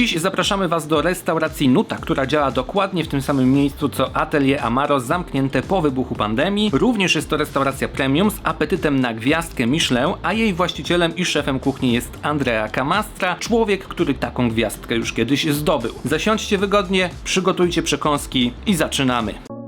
Dziś zapraszamy Was do restauracji Nuta, która działa dokładnie w tym samym miejscu co Atelier Amaro, zamknięte po wybuchu pandemii. Również jest to restauracja premium z apetytem na gwiazdkę Michelin, a jej właścicielem i szefem kuchni jest Andrea Camastra, człowiek, który taką gwiazdkę już kiedyś zdobył. Zasiądźcie wygodnie, przygotujcie przekąski i zaczynamy.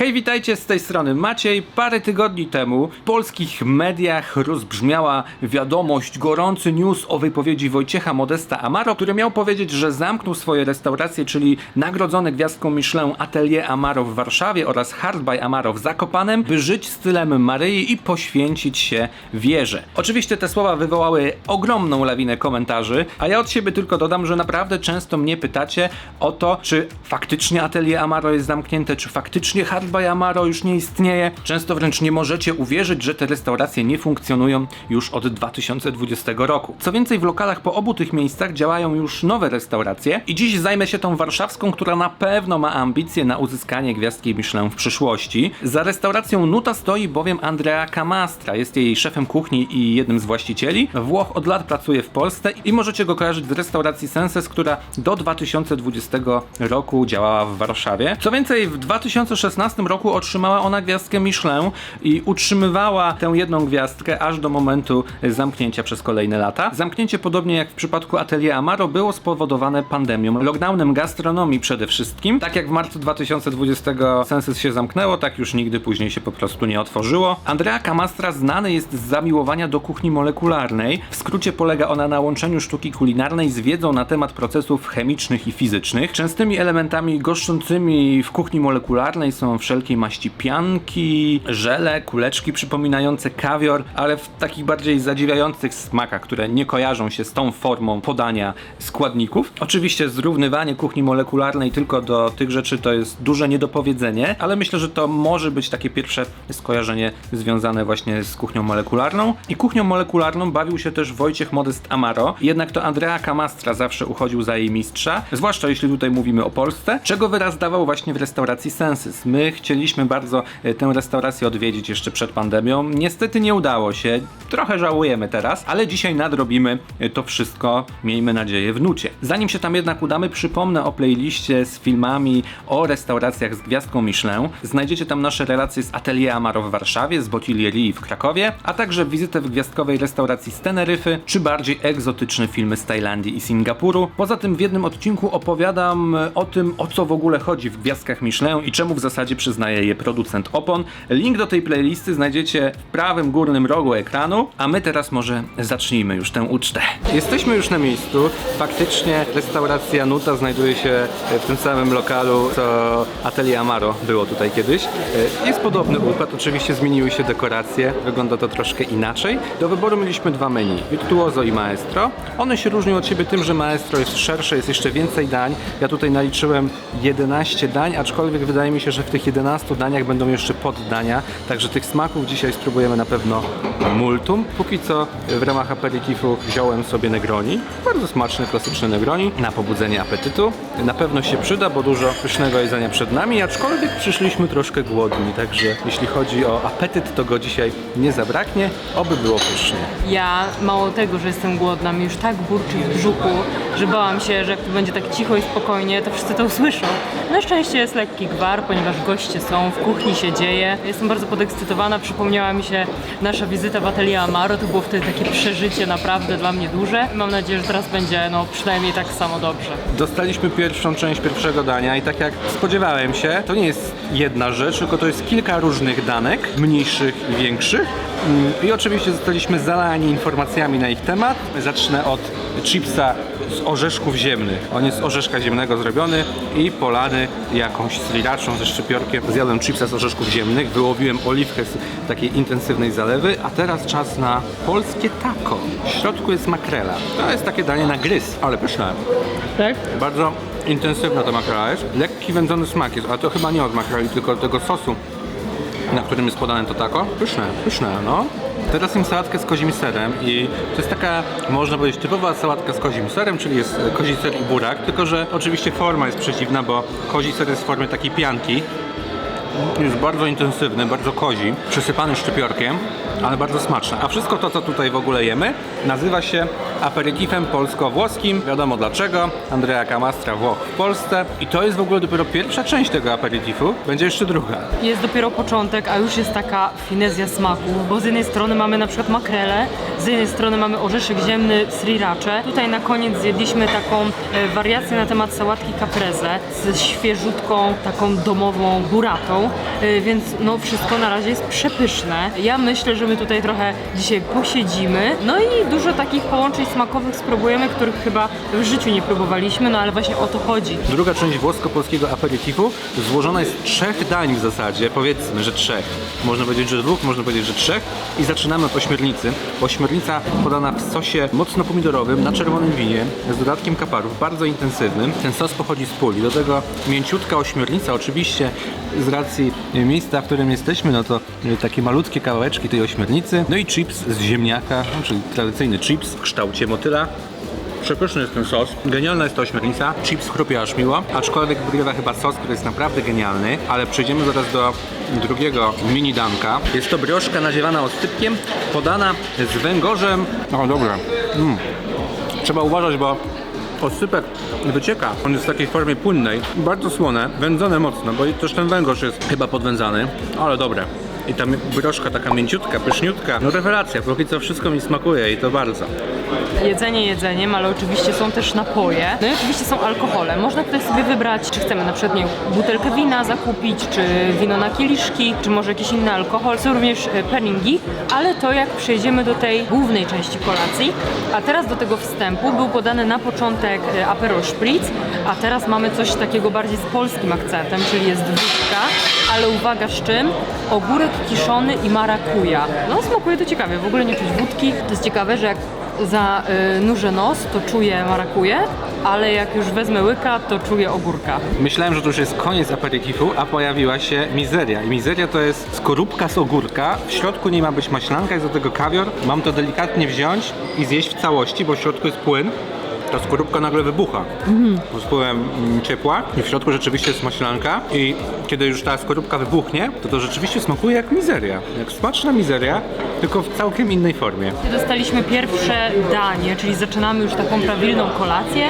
Hej, witajcie z tej strony Maciej. Parę tygodni temu w polskich mediach rozbrzmiała wiadomość, gorący news o wypowiedzi Wojciecha Modesta Amaro, który miał powiedzieć, że zamknął swoje restauracje, czyli nagrodzone gwiazdką Michelin Atelier Amaro w Warszawie oraz Hard by Amaro w Zakopanem, by żyć stylem Maryi i poświęcić się wierze. Oczywiście te słowa wywołały ogromną lawinę komentarzy, a ja od siebie tylko dodam, że naprawdę często mnie pytacie o to, czy faktycznie Atelier Amaro jest zamknięte, czy faktycznie Hard by Amaro już nie istnieje. Często wręcz nie możecie uwierzyć, że te restauracje nie funkcjonują już od 2020 roku. Co więcej, w lokalach po obu tych miejscach działają już nowe restauracje i dziś zajmę się tą warszawską, która na pewno ma ambicje na uzyskanie gwiazdki Michelin w przyszłości. Za restauracją Nuta stoi bowiem Andrea Camastra, jest jej szefem kuchni i jednym z właścicieli. Włoch od lat pracuje w Polsce i możecie go kojarzyć z restauracji Senses, która do 2020 roku działała w Warszawie. Co więcej, w 2016 roku otrzymała ona gwiazdkę Michelin i utrzymywała tę jedną gwiazdkę aż do momentu zamknięcia przez kolejne lata. Zamknięcie, podobnie jak w przypadku Atelier Amaro, było spowodowane pandemią, lockdownem gastronomii przede wszystkim. Tak jak w marcu 2020 Sensus się zamknęło, tak już nigdy później się po prostu nie otworzyło. Andrea Camastra znany jest z zamiłowania do kuchni molekularnej. W skrócie polega ona na łączeniu sztuki kulinarnej z wiedzą na temat procesów chemicznych i fizycznych. Częstymi elementami goszczącymi w kuchni molekularnej są wszelkiej maści pianki, żele, kuleczki przypominające kawior, ale w takich bardziej zadziwiających smakach, które nie kojarzą się z tą formą podania składników. Oczywiście zrównywanie kuchni molekularnej tylko do tych rzeczy to jest duże niedopowiedzenie, ale myślę, że to może być takie pierwsze skojarzenie związane właśnie z kuchnią molekularną. I kuchnią molekularną bawił się też Wojciech Modest Amaro, jednak to Andrea Camastra zawsze uchodził za jej mistrza, zwłaszcza jeśli tutaj mówimy o Polsce, czego wyraz dawał właśnie w restauracji Senses. My chcieliśmy bardzo e, tę restaurację odwiedzić jeszcze przed pandemią. Niestety nie udało się, trochę żałujemy teraz, ale dzisiaj nadrobimy e, to wszystko, miejmy nadzieję, w nucie. Zanim się tam jednak udamy, przypomnę o playliście z filmami o restauracjach z gwiazdką Michelin. Znajdziecie tam nasze relacje z Atelier Amaro w Warszawie, z Botillerii w Krakowie, a także wizytę w gwiazdkowej restauracji z Teneryfy, czy bardziej egzotyczne filmy z Tajlandii i Singapuru. Poza tym w jednym odcinku opowiadam e, o tym, o co w ogóle chodzi w gwiazdkach Michelin i czemu w zasadzie przyznaje je producent opon. Link do tej playlisty znajdziecie w prawym górnym rogu ekranu, a my teraz może zacznijmy już tę ucztę. Jesteśmy już na miejscu. Faktycznie restauracja Nuta znajduje się w tym samym lokalu, co Atelier Amaro było tutaj kiedyś. Jest podobny układ, oczywiście zmieniły się dekoracje, wygląda to troszkę inaczej. Do wyboru mieliśmy dwa menu, Virtuoso i Maestro. One się różnią od siebie tym, że Maestro jest szersze, jest jeszcze więcej dań. Ja tutaj naliczyłem 11 dań, aczkolwiek wydaje mi się, że w tych 11 daniach będą jeszcze poddania, także tych smaków dzisiaj spróbujemy na pewno multum. Póki co w ramach aperitifu wziąłem sobie Negroni, bardzo smaczny, klasyczny Negroni, na pobudzenie apetytu. Na pewno się przyda, bo dużo pysznego jedzenia przed nami, aczkolwiek przyszliśmy troszkę głodni, także jeśli chodzi o apetyt, to go dzisiaj nie zabraknie, oby było pysznie. Ja mało tego, że jestem głodna, mi już tak burczy w brzuchu, że bałam się, że jak tu będzie tak cicho i spokojnie, to wszyscy to usłyszą. Na szczęście jest lekki gwar, ponieważ goście są, w kuchni się dzieje. Jestem bardzo podekscytowana, przypomniała mi się nasza wizyta w Atelier Amaro, to było wtedy takie przeżycie naprawdę dla mnie duże. Mam nadzieję, że teraz będzie no przynajmniej tak samo dobrze. Dostaliśmy pierwszą część pierwszego dania i tak jak spodziewałem się, to nie jest jedna rzecz, tylko to jest kilka różnych danek, mniejszych i większych. Mm, I oczywiście zostaliśmy zalani informacjami na ich temat. Zacznę od chipsa z orzeszków ziemnych. On jest z orzeszka ziemnego zrobiony i polany jakąś srirachą ze szczypiorkiem. Zjadłem chipsa z orzeszków ziemnych, wyłowiłem oliwkę z takiej intensywnej zalewy, a teraz czas na polskie taco. W środku jest makrela. To jest takie danie na gryz, ale pyszne. Tak? Bardzo intensywna ta makrela jest. Lekki wędzony smak jest, ale to chyba nie od makreli, tylko od tego sosu, na którym jest podane to taco. Pyszne, pyszne, no. Teraz jem sałatkę z kozim serem i to jest taka, można powiedzieć, typowa sałatka z kozim serem, czyli jest kozi ser i burak, tylko że oczywiście forma jest przeciwna, bo kozi ser jest w formie takiej pianki. Jest bardzo intensywny, bardzo kozi, przysypany szczypiorkiem. Ale bardzo smaczne. A wszystko to, co tutaj w ogóle jemy, nazywa się aperitifem polsko-włoskim. Wiadomo dlaczego. Andrea Camastra, Włoch w Polsce. I to jest w ogóle dopiero pierwsza część tego aperitifu. Będzie jeszcze druga. Jest dopiero początek, a już jest taka finezja smaków, bo z jednej strony mamy na przykład makrele, z jednej strony mamy orzeszek ziemny sriracze. Tutaj na koniec zjedliśmy taką e, wariację na temat sałatki caprese z świeżutką, taką domową buratą, e, więc no wszystko na razie jest przepyszne. Ja myślę, że my tutaj trochę dzisiaj posiedzimy, no i dużo takich połączeń smakowych spróbujemy, których chyba w życiu nie próbowaliśmy, no ale właśnie o to chodzi. Druga część włosko-polskiego aperitifu złożona jest z trzech dań w zasadzie, powiedzmy, że trzech. Można powiedzieć, że dwóch, można powiedzieć, że trzech. I zaczynamy od ośmiornicy. Ośmiornica podana w sosie mocno pomidorowym, na czerwonym winie, z dodatkiem kaparów, bardzo intensywnym. Ten sos pochodzi z puli. Do tego mięciutka ośmiornica, oczywiście z racji miejsca, w którym jesteśmy, no to takie malutkie kawałeczki tej ośmiornicy. No i chips z ziemniaka, no, czyli tradycyjny chips w kształcie motyla. Przepyszny jest ten sos. Genialna jest to ośmiornica. Chips chrupie aż miło, aczkolwiek wygrywa chyba sos, który jest naprawdę genialny. Ale przejdziemy zaraz do drugiego mini danka. Jest to broszka nadziewana oscypkiem, podana z węgorzem. O, dobra. Mm. Trzeba uważać, bo oscypek wycieka. On jest w takiej formie płynnej. Bardzo słone, wędzone mocno, bo też ten węgorz jest chyba podwędzany, ale dobre. I ta broszka taka mięciutka, pyszniutka. No rewelacja, póki co wszystko mi smakuje i to bardzo. Jedzenie jedzeniem, ale oczywiście są też napoje. No i oczywiście są alkohole. Można tutaj sobie wybrać, czy chcemy na przykład nie, butelkę wina zakupić, czy wino na kieliszki, czy może jakiś inny alkohol. Są również e, pairingi, ale to jak przejdziemy do tej głównej części kolacji. A teraz do tego wstępu był podany na początek e, Aperol Spritz, a teraz mamy coś takiego bardziej z polskim akcentem, czyli jest wódka, ale uwaga z czym? Ogórek kiszony i marakuja. No smakuje to ciekawie, w ogóle nie czuć wódki. To jest ciekawe, że jak za y, nos, to czuję marakuję, ale jak już wezmę łyka, to czuję ogórka. Myślałem, że to już jest koniec aperitifu, a pojawiła się mizeria. I mizeria to jest skorupka z ogórka. W środku nie ma być maślanka, jest do tego kawior. Mam to delikatnie wziąć i zjeść w całości, bo w środku jest płyn. Ta skorupka nagle wybucha pod wpływem mm, ciepła i w środku rzeczywiście jest maślanka i kiedy już ta skorupka wybuchnie, to to rzeczywiście smakuje jak mizeria. Jak smaczna mizeria, tylko w całkiem innej formie. Dostaliśmy pierwsze danie, czyli zaczynamy już taką prawilną kolację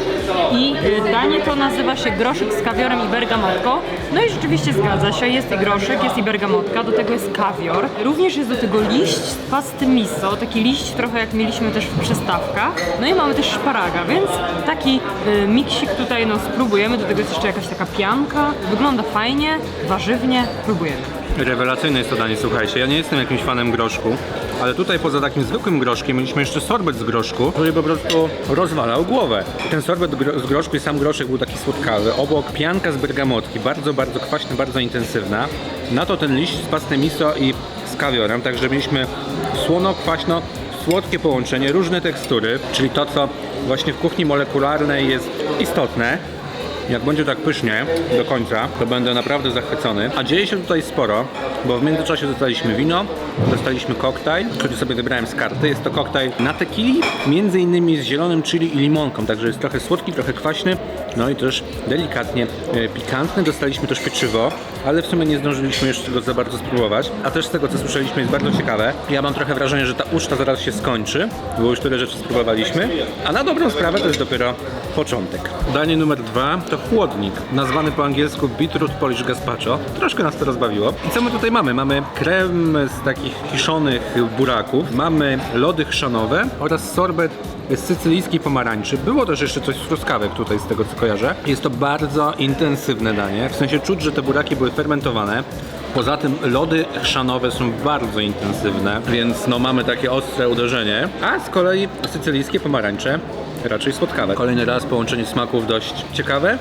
i y, danie to nazywa się groszyk z kawiorem i bergamotką. No i rzeczywiście zgadza się, jest i groszek, jest i bergamotka, do tego jest kawior. Również jest do tego liść z pasty miso, taki liść trochę jak mieliśmy też w przystawkach. No i mamy też szparaga, więc taki y, miksik tutaj no spróbujemy, do tego jest jeszcze jakaś taka pianka. Wygląda fajnie, warzywnie, próbujemy. Rewelacyjne jest to danie, słuchajcie. Ja nie jestem jakimś fanem groszku, ale tutaj poza takim zwykłym groszkiem mieliśmy jeszcze sorbet z groszku, który po prostu rozwalał głowę. Ten sorbet z groszku i sam groszek był taki słodkawy. Obok pianka z bergamotki, bardzo, bardzo kwaśna, bardzo intensywna. Na to ten liść z pasty miso i z kawiorem, także mieliśmy słono, kwaśno, słodkie połączenie, różne tekstury, czyli to, co właśnie w kuchni molekularnej jest istotne. Jak będzie tak pysznie do końca, to będę naprawdę zachwycony. A dzieje się tutaj sporo, bo w międzyczasie dostaliśmy wino, dostaliśmy koktajl, który sobie wybrałem z karty. Jest to koktajl na tequili, między innymi z zielonym chili i limonką, także jest trochę słodki, trochę kwaśny, no i też delikatnie e, pikantny. Dostaliśmy też pieczywo, ale w sumie nie zdążyliśmy jeszcze go za bardzo spróbować. A też z tego, co słyszeliśmy, jest bardzo ciekawe. Ja mam trochę wrażenie, że ta uczta zaraz się skończy, bo już tyle rzeczy spróbowaliśmy. A na dobrą sprawę to jest dopiero początek. Danie numer dwa to chłodnik, nazwany po angielsku Beetroot Polish Gazpacho. Troszkę nas to rozbawiło. I co my tutaj mamy? Mamy krem z takich kiszonych buraków, mamy lody chrzanowe oraz sorbet z sycylijskiej pomarańczy. Było też jeszcze coś z truskawek tutaj, z tego co kojarzę. Jest to bardzo intensywne danie, w sensie czuć, że te buraki były fermentowane. Poza tym lody chrzanowe są bardzo intensywne, więc no mamy takie ostre uderzenie. A z kolei sycylijskie pomarańcze raczej słodkawe. Kolejny raz połączenie smaków dość ciekawe,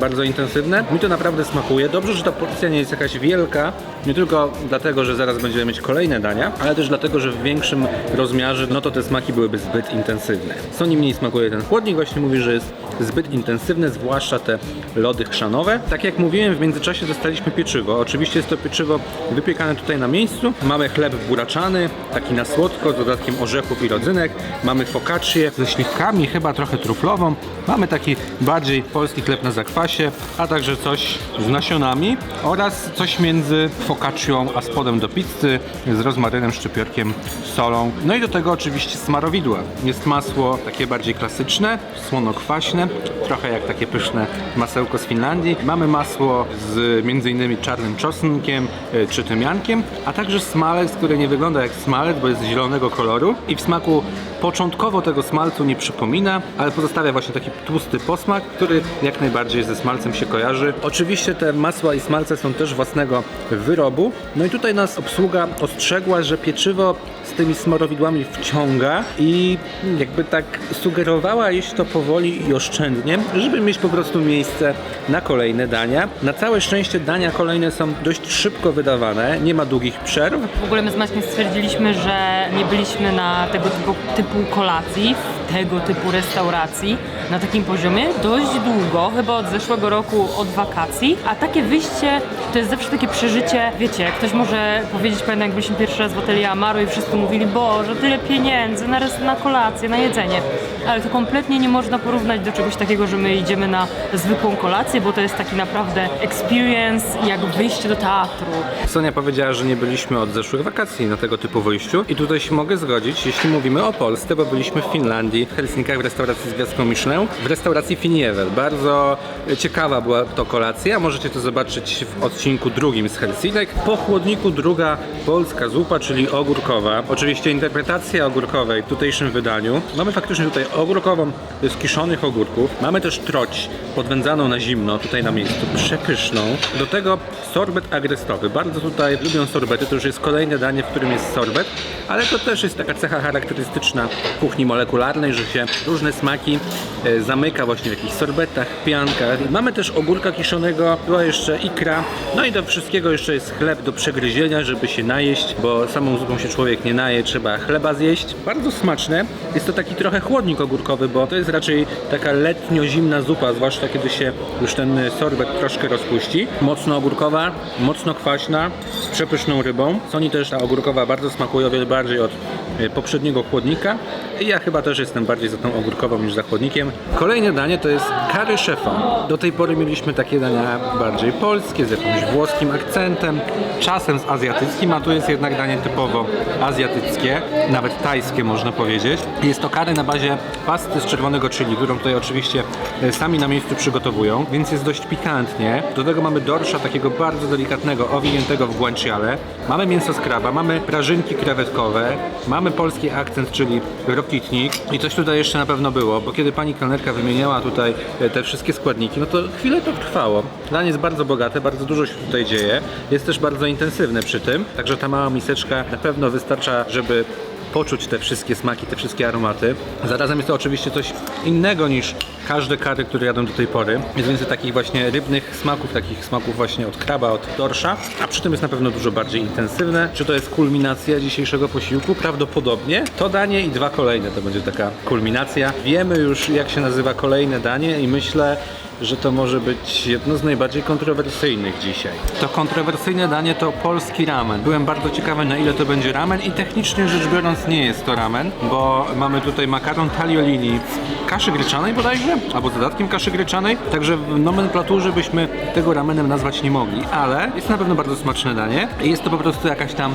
bardzo intensywne. Mi to naprawdę smakuje. Dobrze, że ta porcja nie jest jakaś wielka, nie tylko dlatego, że zaraz będziemy mieć kolejne dania, ale też dlatego, że w większym rozmiarze, no to te smaki byłyby zbyt intensywne. Co niemniej smakuje ten chłodnik, właśnie mówi, że jest zbyt intensywne, zwłaszcza te lody chrzanowe. Tak jak mówiłem, w międzyczasie dostaliśmy pieczywo. Oczywiście jest to pieczywo wypiekane tutaj na miejscu. Mamy chleb buraczany, taki na słodko, z dodatkiem orzechów i rodzynek. Mamy focaccię ze śliwkami, chyba trochę truflową. Mamy taki bardziej polski chleb na zakwasie. Kwasie, a także coś z nasionami oraz coś między focaccią a spodem do pizzy z rozmarynem, szczypiorkiem, solą. No i do tego oczywiście smarowidła. Jest masło takie bardziej klasyczne, słono-kwaśne, trochę jak takie pyszne masełko z Finlandii. Mamy masło z innymi czarnym czosnkiem y, czy tymiankiem, a także smalec, który nie wygląda jak smalec, bo jest zielonego koloru i w smaku początkowo tego smalcu nie przypomina, ale pozostawia właśnie taki tłusty posmak, który jak najbardziej ze smalcem się kojarzy. Oczywiście te masła i smalce są też własnego wyrobu. No i tutaj nas obsługa ostrzegła, że pieczywo z tymi smarowidłami wciąga i jakby tak sugerowała jeść to powoli i oszczędnie, żeby mieć po prostu miejsce na kolejne dania. Na całe szczęście dania kolejne są dość szybko wydawane, nie ma długich przerw. W ogóle my z Maćkiem stwierdziliśmy, że nie byliśmy na tego typu, typu kolacji, tego typu restauracji na takim poziomie dość długo, chyba od zeszłego roku, od wakacji. A takie wyjście to jest zawsze takie przeżycie, wiecie, ktoś może powiedzieć, pamiętam jak byliśmy pierwszy raz w atelier Amaro i wszyscy mówili, Boże, tyle pieniędzy na, na kolację, na jedzenie. Ale to kompletnie nie można porównać do czegoś takiego, że my idziemy na zwykłą kolację, bo to jest taki naprawdę experience jak wyjście do teatru. Sonia powiedziała, że nie byliśmy od zeszłych wakacji na tego typu wyjściu i tutaj się mogę zgodzić, jeśli mówimy o Polsce, bo byliśmy w Finlandii, w Helsinkach w restauracji z gwiazdką Michelin, w restauracji Finievel. Bardzo ciekawa była to kolacja, możecie to zobaczyć w odcinku drugim z Helsinek. Po chłodniku druga polska zupa, czyli ogórkowa. Oczywiście interpretacja ogórkowej w tutejszym wydaniu. Mamy faktycznie tutaj ogórkową z kiszonych ogórków. Mamy też troć podwędzaną na zimno, tutaj na miejscu, przepyszną. Do tego sorbet agrestowy. Bardzo tutaj lubią sorbety, to już jest kolejne danie, w którym jest sorbet, ale to też jest taka cecha charakterystyczna kuchni molekularnej, że się różne smaki e, zamyka właśnie w jakichś sorbetach, piankach. Mamy też ogórka kiszonego, była jeszcze ikra, no i do wszystkiego jeszcze jest chleb do przegryzienia, żeby się najeść, bo samą zupą się człowiek nie naje, trzeba chleba zjeść. Bardzo smaczne. Jest to taki trochę chłodnik ogórkowy, bo to jest raczej taka letnio-zimna zupa, zwłaszcza kiedy się już ten sorbet troszkę rozpuści. Mocno ogórkowa, mocno kwaśna, z przepyszną rybą. Soni też ta ogórkowa bardzo smakuje o wiele bardziej od e, poprzedniego chłodnika. Ja chyba też jestem bardziej za tą ogórkową niż za chłodnikiem. Kolejne danie to jest curry szefa. Do tej pory mieliśmy takie dania bardziej polskie, z jakimś włoskim akcentem, czasem z azjatyckim, a tu jest jednak danie typowo azjatyckie, nawet tajskie można powiedzieć. Jest to curry na bazie pasty z czerwonego chili, którą tutaj oczywiście e, sami na miejscu przygotowują, więc jest dość pikantnie. Do tego mamy dorsza takiego bardzo delikatnego, owiniętego w guanciale. Mamy mięso z kraba, mamy prażynki krewetkowe, mamy polski akcent, czyli rokitnik i coś tutaj jeszcze na pewno było, bo kiedy pani kelnerka wymieniała tutaj e, te wszystkie składniki, no to chwilę to trwało. Danie jest bardzo bogate, bardzo dużo się tutaj dzieje, jest też bardzo intensywne przy tym, także ta mała miseczka na pewno wystarcza, żeby poczuć te wszystkie smaki, te wszystkie aromaty. Zarazem jest to oczywiście coś innego niż każde kary, które jadą do tej pory. Jest więcej takich właśnie rybnych smaków, takich smaków właśnie od kraba, od dorsza, a przy tym jest na pewno dużo bardziej intensywne. Czy to jest kulminacja dzisiejszego posiłku? Prawdopodobnie. To danie i dwa kolejne to będzie taka kulminacja. Wiemy już jak się nazywa kolejne danie i myślę, że to może być jedno z najbardziej kontrowersyjnych dzisiaj. To kontrowersyjne danie to polski ramen. Byłem bardzo ciekawy na ile to będzie ramen i technicznie rzecz biorąc nie jest to ramen, bo mamy tutaj makaron tagliolini w kaszy gryczanej bodajże, albo z dodatkiem kaszy gryczanej, także w nomenklaturze byśmy tego ramenem nazwać nie mogli, ale jest na pewno bardzo smaczne danie i jest to po prostu jakaś tam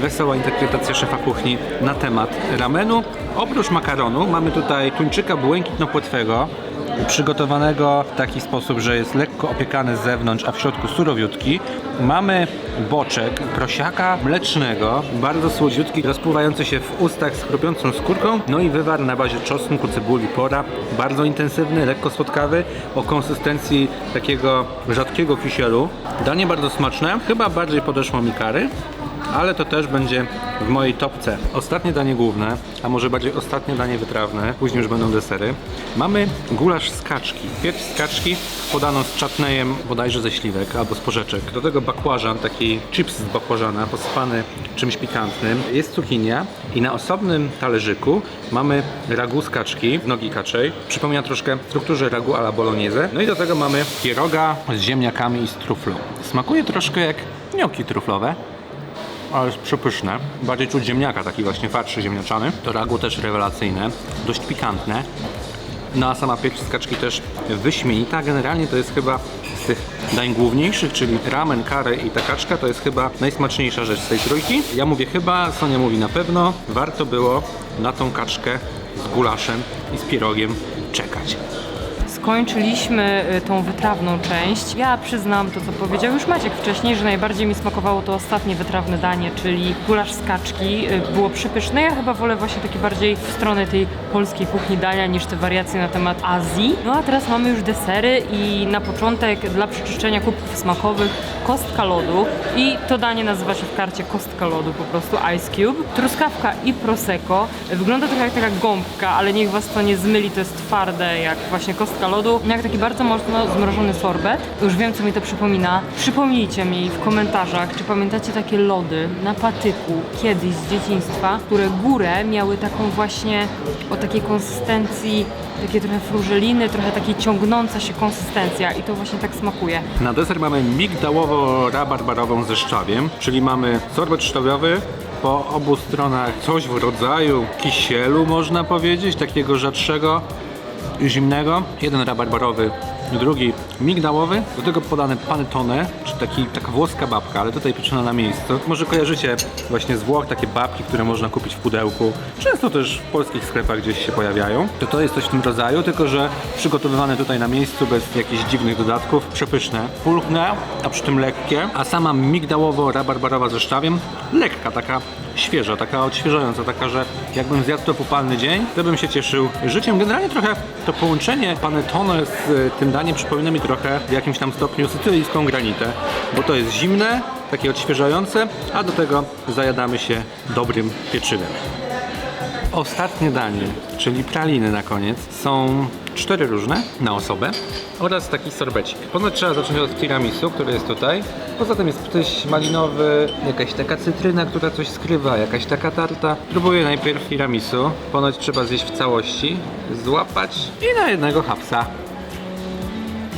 wesoła interpretacja szefa kuchni na temat ramenu. Oprócz makaronu mamy tutaj tuńczyka błękitno-płetwego, przygotowanego w taki sposób, że jest lekko opiekany z zewnątrz, a w środku surowiutki. Mamy boczek prosiaka mlecznego, bardzo słodziutki, rozpływający się w ustach z chrupiącą skórką, no i wywar na bazie czosnku, cebuli, pora, bardzo intensywny, lekko słodkawy, o konsystencji takiego rzadkiego kisielu. Danie bardzo smaczne, chyba bardziej podeszło mi kary, ale to też będzie w mojej topce. Ostatnie danie główne, a może bardziej ostatnie danie wytrawne, później już będą desery. Mamy gulasz z kaczki. Pierś z kaczki podano z czatnejem bodajże ze śliwek albo z porzeczek. Do tego bakłażan, taki chips z bakłażana posypany czymś pikantnym. Jest cukinia i na osobnym talerzyku mamy ragu z kaczki, nogi kaczej. Przypomina troszkę strukturze ragu alla bolognese. No i do tego mamy pieroga z ziemniakami i z truflą. Smakuje troszkę jak gnocchi truflowe, ale jest przepyszne. Bardziej czuć ziemniaka, taki właśnie farszy ziemniaczany. To ragu też rewelacyjne, dość pikantne. No a sama pieprz z kaczki też wyśmienita. Generalnie to jest chyba z tych dań główniejszych, czyli ramen, curry i ta kaczka, to jest chyba najsmaczniejsza rzecz z tej trójki. Ja mówię chyba, Sonia mówi na pewno. Warto było na tą kaczkę z gulaszem i z pierogiem czekać. Skończyliśmy y, tą wytrawną część. Ja przyznam to, co powiedział już Maciek wcześniej, że najbardziej mi smakowało to ostatnie wytrawne danie, czyli gulasz z kaczki. Y, Było przepyszne. Ja chyba wolę właśnie takie bardziej w stronę tej polskiej kuchni dania niż te wariacje na temat Azji. No a teraz mamy już desery i na początek dla przeczyszczenia kubków smakowych kostka lodu i to danie nazywa się w karcie kostka lodu po prostu Ice Cube. Truskawka i prosecco. Wygląda trochę jak taka gąbka, ale niech was to nie zmyli, to jest twarde jak właśnie kostka lodu, jak taki bardzo mocno zmrożony sorbet. Już wiem, co mi to przypomina. Przypomnijcie mi w komentarzach, czy pamiętacie takie lody na patyku kiedyś z dzieciństwa, które górę miały taką właśnie o takiej konsystencji, takie trochę frużeliny, trochę takiej ciągnąca się konsystencja i to właśnie tak smakuje. Na deser mamy migdałowo-rabarbarową ze szczawiem, czyli mamy sorbet szczawiowy, po obu stronach coś w rodzaju kisielu, można powiedzieć, takiego rzadszego, zimnego. Jeden rabarbarowy, drugi migdałowy. Do tego podane panettone, czy taki, taka włoska babka, ale tutaj pieczona na miejscu. Może kojarzycie właśnie z Włoch takie babki, które można kupić w pudełku. Często też w polskich sklepach gdzieś się pojawiają. To to jest coś w tym rodzaju, tylko że przygotowywane tutaj na miejscu, bez jakichś dziwnych dodatków. Przepyszne, pulchne, a przy tym lekkie. A sama migdałowo-rabarbarowa ze lekka, taka świeża, taka odświeżająca, taka, że jakbym zjadł to upalny dzień, to bym się cieszył życiem. Generalnie trochę to połączenie panettone z tym daniem przypomina mi trochę w jakimś tam stopniu sycylijską granitę, bo to jest zimne, takie odświeżające, a do tego zajadamy się dobrym pieczywem. Ostatnie danie, czyli praliny na koniec, są cztery różne na osobę oraz taki sorbecik. Ponoć trzeba zacząć od tiramisu, który jest tutaj. Poza tym jest ptyś malinowy, jakaś taka cytryna, która coś skrywa, jakaś taka tarta. Próbuję najpierw tiramisu. Ponoć trzeba zjeść w całości, złapać i na jednego hapsa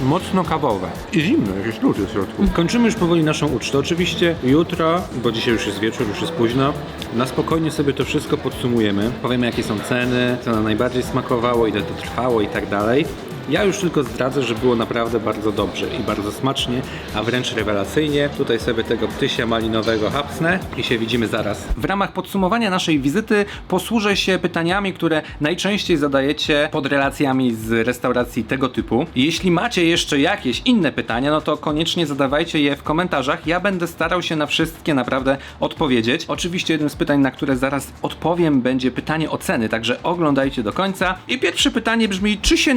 mocno kawowe. I zimne, jakieś jest w środku. Kończymy już powoli naszą ucztę. Oczywiście jutro, bo dzisiaj już jest wieczór, już jest późno, na spokojnie sobie to wszystko podsumujemy. Powiemy jakie są ceny, co nam najbardziej smakowało, ile to trwało i tak dalej. Ja już tylko zdradzę, że było naprawdę bardzo dobrze i bardzo smacznie, a wręcz rewelacyjnie. Tutaj sobie tego ptysia malinowego hapsnę i się widzimy zaraz. W ramach podsumowania naszej wizyty posłużę się pytaniami, które najczęściej zadajecie pod relacjami z restauracji tego typu. Jeśli macie jeszcze jakieś inne pytania, no to koniecznie zadawajcie je w komentarzach. Ja będę starał się na wszystkie naprawdę odpowiedzieć. Oczywiście jednym z pytań, na które zaraz odpowiem, będzie pytanie o ceny, także oglądajcie do końca. I pierwsze pytanie brzmi, czy się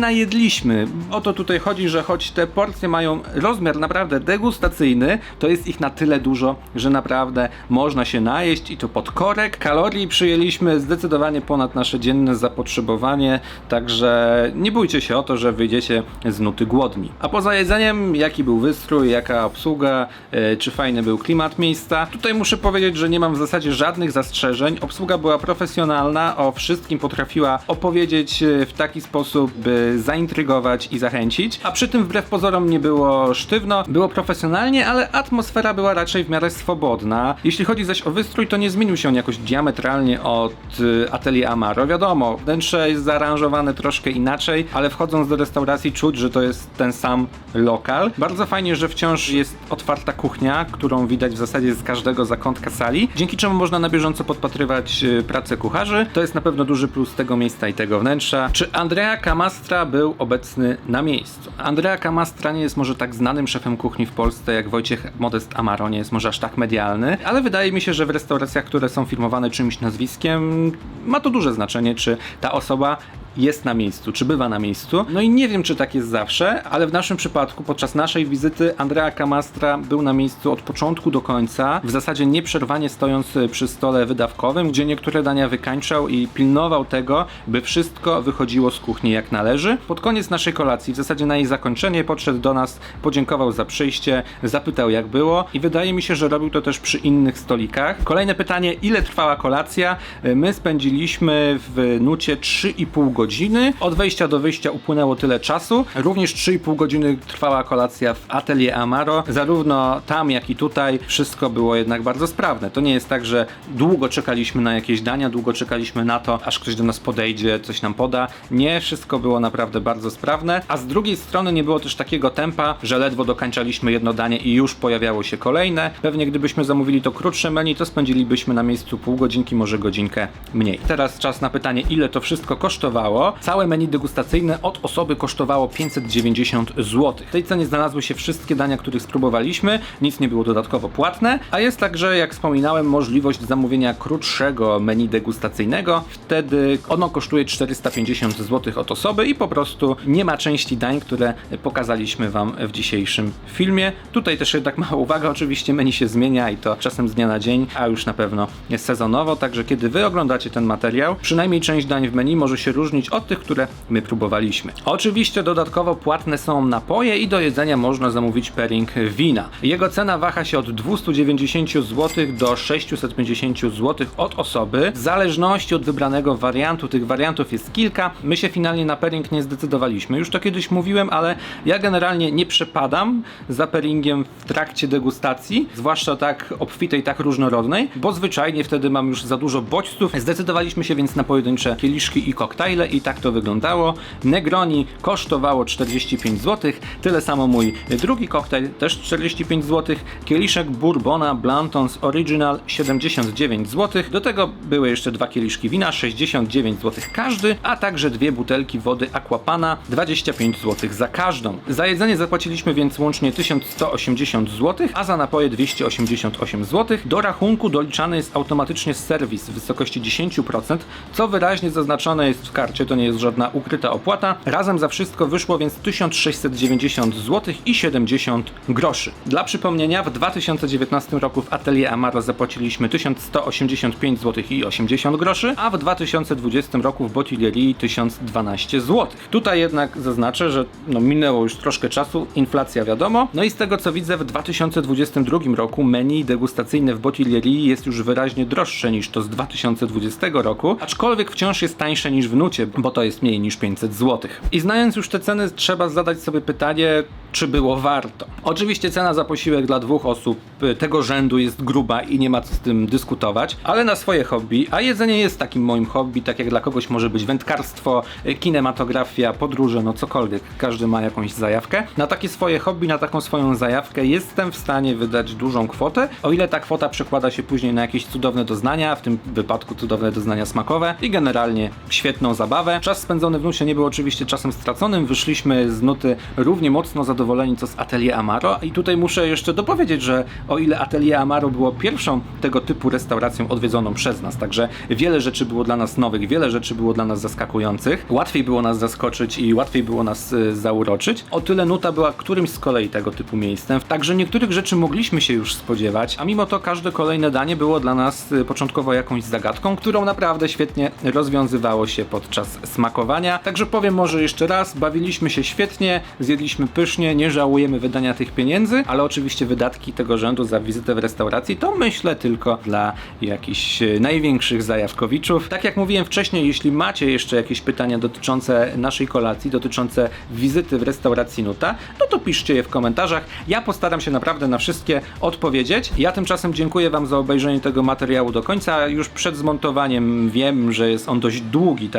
najedliśmy? O to tutaj chodzi, że choć te porcje mają rozmiar naprawdę degustacyjny, to jest ich na tyle dużo, że naprawdę można się najeść i to pod korek. Kalorii przyjęliśmy zdecydowanie ponad nasze dzienne zapotrzebowanie, także nie bójcie się o to, że wyjdziecie z nuty głodni. A poza jedzeniem, jaki był wystrój, jaka obsługa, e, czy fajny był klimat miejsca? Tutaj muszę powiedzieć, że nie mam w zasadzie żadnych zastrzeżeń. Obsługa była profesjonalna, o wszystkim potrafiła opowiedzieć e, w taki sposób, by zaintrygować i zachęcić. A przy tym wbrew pozorom nie było sztywno, było profesjonalnie, ale atmosfera była raczej w miarę swobodna. Jeśli chodzi zaś o wystrój, to nie zmienił się on jakoś diametralnie od y, Atelier Amaro. Wiadomo, wnętrze jest zaaranżowane troszkę inaczej, ale wchodząc do restauracji czuć, że to jest ten sam lokal. Bardzo fajnie, że wciąż jest otwarta kuchnia, którą widać w zasadzie z każdego zakątka sali, dzięki czemu można na bieżąco podpatrywać y, pracę kucharzy. To jest na pewno duży plus tego miejsca i tego wnętrza. Czy Andrea Camastra był obecny na miejscu? Andrea Camastra nie jest może tak znanym szefem kuchni w Polsce jak Wojciech Modest Amaro, nie jest może aż tak medialny, ale wydaje mi się, że w restauracjach, które są firmowane czymś nazwiskiem, ma to duże znaczenie, czy ta osoba jest na miejscu, czy bywa na miejscu. No i nie wiem, czy tak jest zawsze, ale w naszym przypadku, podczas naszej wizyty, Andrea Camastra był na miejscu od początku do końca, w zasadzie nieprzerwanie stojąc y, przy stole wydawkowym, gdzie niektóre dania wykańczał i pilnował tego, by wszystko wychodziło z kuchni jak należy. Pod koniec naszej kolacji, w zasadzie na jej zakończenie, podszedł do nas, podziękował za przyjście, zapytał jak było i wydaje mi się, że robił to też przy innych stolikach. Kolejne pytanie, ile trwała kolacja? Y, My spędziliśmy w nucie 3,5 godziny godziny. Od wejścia do wyjścia upłynęło tyle czasu. Również 3,5 godziny trwała kolacja w Atelier Amaro. Zarówno tam, jak i tutaj wszystko było jednak bardzo sprawne. To nie jest tak, że długo czekaliśmy na jakieś dania, długo czekaliśmy na to, aż ktoś do nas podejdzie, coś nam poda. Nie, wszystko było naprawdę bardzo sprawne. A z drugiej strony nie było też takiego tempa, że ledwo dokańczaliśmy jedno danie i już pojawiało się kolejne. Pewnie gdybyśmy zamówili to krótsze menu, to spędzilibyśmy na miejscu pół godzinki, może godzinkę mniej. Teraz czas na pytanie, ile to wszystko kosztowało. Całe menu degustacyjne od osoby kosztowało 590 zł. W tej cenie znalazły się wszystkie dania, których spróbowaliśmy, nic nie było dodatkowo płatne, a jest także, jak wspominałem, możliwość zamówienia krótszego menu degustacyjnego. Wtedy ono kosztuje 450 zł od osoby i po prostu nie ma części dań, które pokazaliśmy Wam w dzisiejszym filmie. Tutaj też jednak mała uwaga, oczywiście menu się zmienia i to czasem z dnia na dzień, a już na pewno sezonowo, także kiedy Wy oglądacie ten materiał, przynajmniej część dań w menu może się różnić od tych, które my próbowaliśmy. Oczywiście dodatkowo płatne są napoje i do jedzenia można zamówić pairing wina. Jego cena waha się od 290 zł do 650 zł od osoby, w zależności od wybranego wariantu. Tych wariantów jest kilka. My się finalnie na pairing nie zdecydowaliśmy. Już to kiedyś mówiłem, ale ja generalnie nie przepadam za pairingiem w trakcie degustacji, zwłaszcza tak obfitej, tak różnorodnej, bo zwyczajnie wtedy mam już za dużo bodźców. Zdecydowaliśmy się więc na pojedyncze kieliszki i koktajle i tak to wyglądało. Negroni kosztowało 45 zł, tyle samo mój drugi koktajl, też 45 zł. Kieliszek Bourbona Blantons Original 79 zł. Do tego były jeszcze dwa kieliszki wina, 69 zł każdy, a także dwie butelki wody Aquapana, 25 zł za każdą. Za jedzenie zapłaciliśmy więc łącznie 1180 zł, a za napoje 288 zł. Do rachunku doliczany jest automatycznie serwis w wysokości 10%, co wyraźnie zaznaczone jest w karcie, to nie jest żadna ukryta opłata. Razem za wszystko wyszło więc 1690 zł i 70 groszy. Dla przypomnienia, w 2019 roku w Atelier Amaro zapłaciliśmy 1185 zł i 80 groszy, a w 2020 roku w Bottiglieri 1012 zł. Tutaj jednak zaznaczę, że no minęło już troszkę czasu, inflacja wiadomo. No i z tego co widzę, w 2022 roku menu degustacyjne w Bottiglieri jest już wyraźnie droższe niż to z 2020 roku, aczkolwiek wciąż jest tańsze niż w Nucie, bo to jest mniej niż 500 zł. I znając już te ceny, trzeba zadać sobie pytanie, czy było warto. Oczywiście cena za posiłek dla dwóch osób y, tego rzędu jest gruba i nie ma co z tym dyskutować, ale na swoje hobby, a jedzenie jest takim moim hobby, tak jak dla kogoś może być wędkarstwo, y, kinematografia, podróże, no cokolwiek, każdy ma jakąś zajawkę. Na takie swoje hobby, na taką swoją zajawkę jestem w stanie wydać dużą kwotę, o ile ta kwota przekłada się później na jakieś cudowne doznania, w tym wypadku cudowne doznania smakowe i generalnie świetną zabawę. Czas spędzony w Nusie nie był oczywiście czasem straconym, wyszliśmy z Nuty równie mocno zadowoleni co z Atelier Amaro. I tutaj muszę jeszcze dopowiedzieć, że o ile Atelier Amaro było pierwszą tego typu restauracją odwiedzoną przez nas, także wiele rzeczy było dla nas nowych, wiele rzeczy było dla nas zaskakujących, łatwiej było nas zaskoczyć i łatwiej było nas y, zauroczyć, o tyle Nuta była którymś z kolei tego typu miejscem, także niektórych rzeczy mogliśmy się już spodziewać, a mimo to każde kolejne danie było dla nas y, początkowo jakąś zagadką, którą naprawdę świetnie rozwiązywało się podczas smakowania. Także powiem może jeszcze raz, bawiliśmy się świetnie, zjedliśmy pysznie, nie żałujemy wydania tych pieniędzy, ale oczywiście wydatki tego rzędu za wizytę w restauracji to myślę tylko dla jakichś e, największych zajawkowiczów. Tak jak mówiłem wcześniej, jeśli macie jeszcze jakieś pytania dotyczące naszej kolacji, dotyczące wizyty w restauracji Nuta, no to piszcie je w komentarzach. Ja postaram się naprawdę na wszystkie odpowiedzieć. Ja tymczasem dziękuję Wam za obejrzenie tego materiału do końca. Już przed zmontowaniem wiem, że jest on dość długi,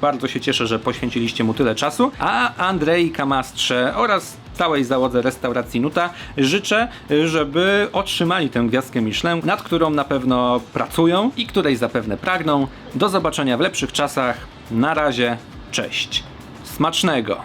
bardzo się cieszę, że poświęciliście mu tyle czasu. A Andrei Kamastrze oraz całej załodze restauracji Nuta życzę, żeby otrzymali tę gwiazdkę Michelin, nad którą na pewno pracują i której zapewne pragną. Do zobaczenia w lepszych czasach. Na razie, cześć. Smacznego!